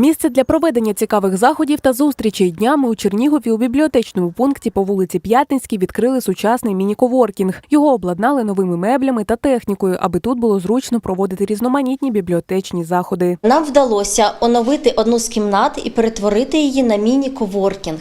Місце для проведення цікавих заходів та зустрічей днями у Чернігові у бібліотечному пункті по вулиці П'ятницькій відкрили сучасний міні-коворкінг. Його обладнали новими меблями та технікою, аби тут було зручно проводити різноманітні бібліотечні заходи. Нам вдалося оновити одну з кімнат і перетворити її на міні-коворкінг.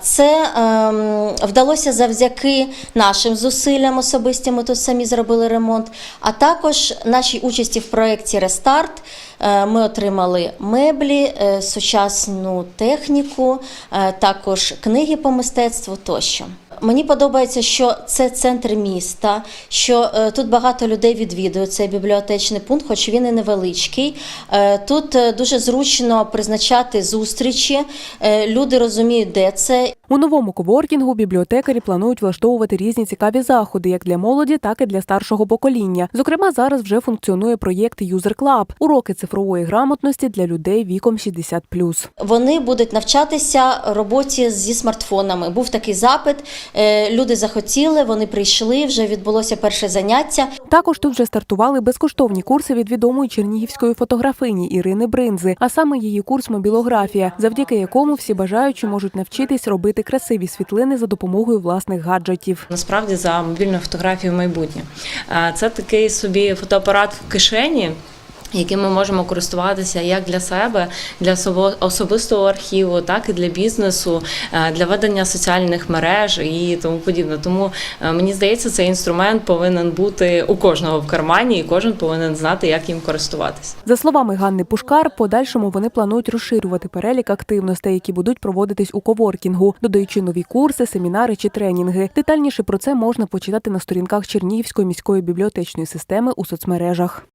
Це ем, вдалося завдяки нашим зусиллям особистим. Ми тут самі зробили ремонт. А також нашій участі в проєкті Рестарт е, ми отримали меблі, е, сучасну техніку, е, також книги по мистецтву тощо. Мені подобається, що це центр міста, що е, тут багато людей відвідують цей бібліотечний пункт, хоч він і невеличкий. Е, Тут е, дуже зручно призначати зустрічі. Люди розуміють, де це. У новому коворкінгу бібліотекарі планують влаштовувати різні цікаві заходи, як для молоді, так і для старшого покоління. Зокрема, зараз вже функціонує проєкт User Club – уроки цифрової грамотності для людей віком 60+. Вони будуть навчатися роботі зі смартфонами. Був такий запит. е, Люди захотіли, вони прийшли. Вже відбулося перше заняття. Також тут вже стартували безкоштовні курси від відомої чернігівської фотографині Ірини Бринзи, а саме її курс мобілографія, завдяки якому всі бажаючі можуть навчитись робити красиві світлини за допомогою власних гаджетів. Насправді за мобільну фотографію майбутнє. Це такий собі фотоапарат в кишені. Яким ми можемо користуватися як для себе, для особистого архіву, так і для бізнесу, е, для ведення соціальних мереж і тому подібне. Тому е, мені здається, цей інструмент повинен бути у кожного в кармані, і кожен повинен знати, як їм користуватися. За словами Ганни Пушкар, подальшому вони планують розширювати перелік активностей, які будуть проводитись у коворкінгу, додаючи нові курси, семінари чи тренінги. Детальніше про це можна почитати на сторінках Чернігівської міської бібліотечної системи у соцмережах.